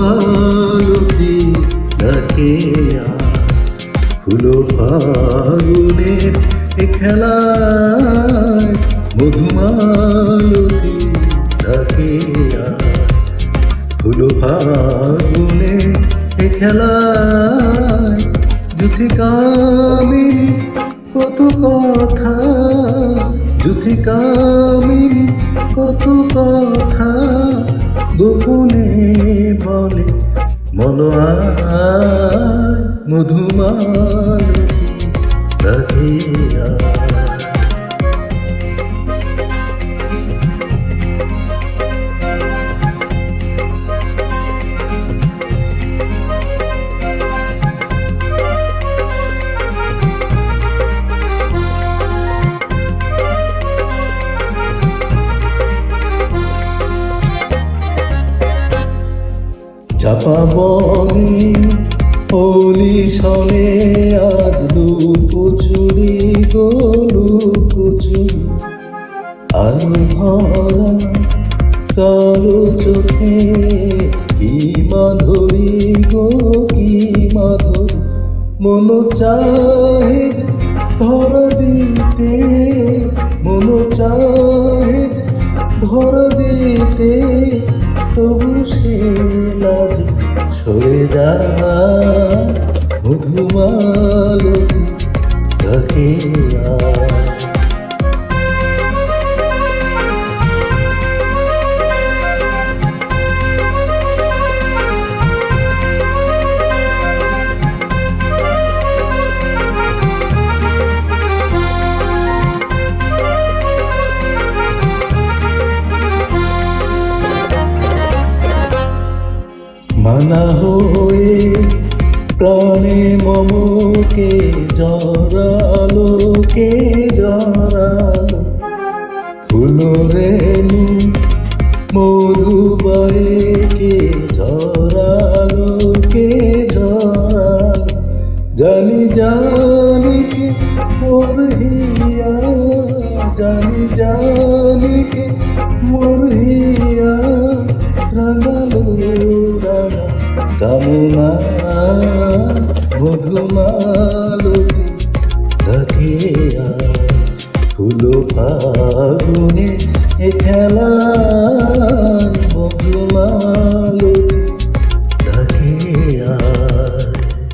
মধুমালতী ডাকে ফুলো ফাগুনের এ খেলায় মধুমালতী ডাকে ফুলো ফাগুনের এ খেলায় জুথি কামিনী কত কথা জুথি কামিনী কত কথা, গোপনে বলে মনোয়া মধুমালতী রাখিয়া চাপা বনে হোলি সনে আজ লুকোচুরি গো লুকোচুরি আলো ভরা কালো চোখে কি মাধুরী গো, কি মাধুরী। মন চাহে ধরা দিতে, মন চাহে ধরা দিতে, তবু সে লাজ সরে যা মধুমালতী ডাকে আয় মানা হয়ে প্রাণে মমকে, জরালো কে জরালো? ফুলো রেণু মধুবায়ে কে জরালো কে জরালো? জানি জানি কে মোর জানি জানি কে মোর হিয়া রাগালো রাগা কামনা মধুমালতি আয় ফুলো ফাগুনে খেলা